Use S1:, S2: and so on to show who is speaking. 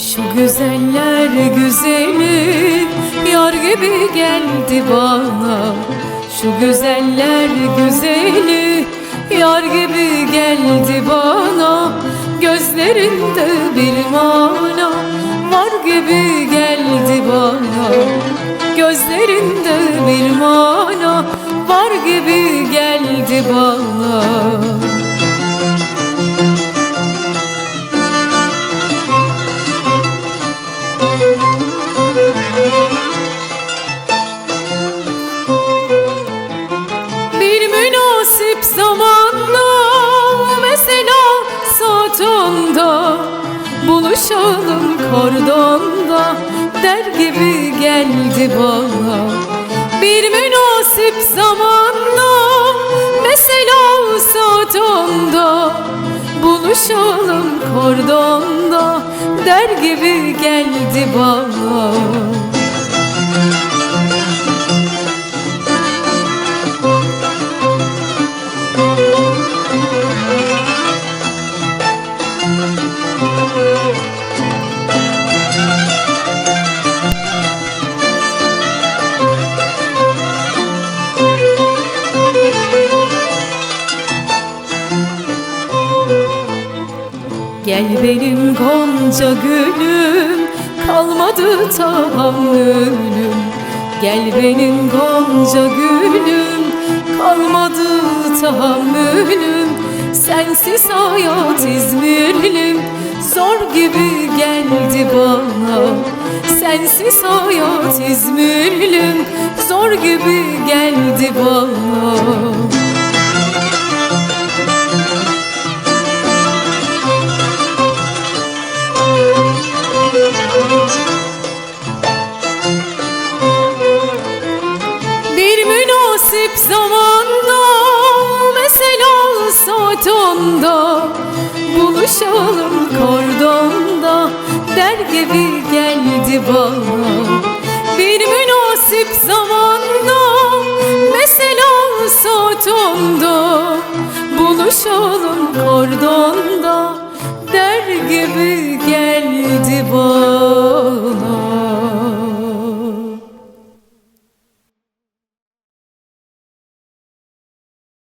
S1: Şu güzeller güzeli Yar gibi geldi bana. Şu güzeller güzeli Yar gibi geldi bana. Gözlerinde bir mana Var gibi geldi bana. Gözlerinde bir mana Var gibi geldi bana. Zamanla mesela saat onda Buluşalım kordonda der gibi geldi bana. Bir münasip zamanla mesela saat onda Buluşalım kordonda der gibi geldi bana Gel benim gonca gülüm Kalmadı tahammülüm Gel benim gonca gülüm Kalmadı tahammülüm Sensiz hayat İzmirlim Zor gibi geldi bana. Sensiz hayat İzmirlim Zor gibi geldi bana. Bir münasip zamanda Mesela saat onda Buluşalım kordonda. Der gibi geldi bana Bir münasip zamanda. Mesela saat onda Buluşalım kordonda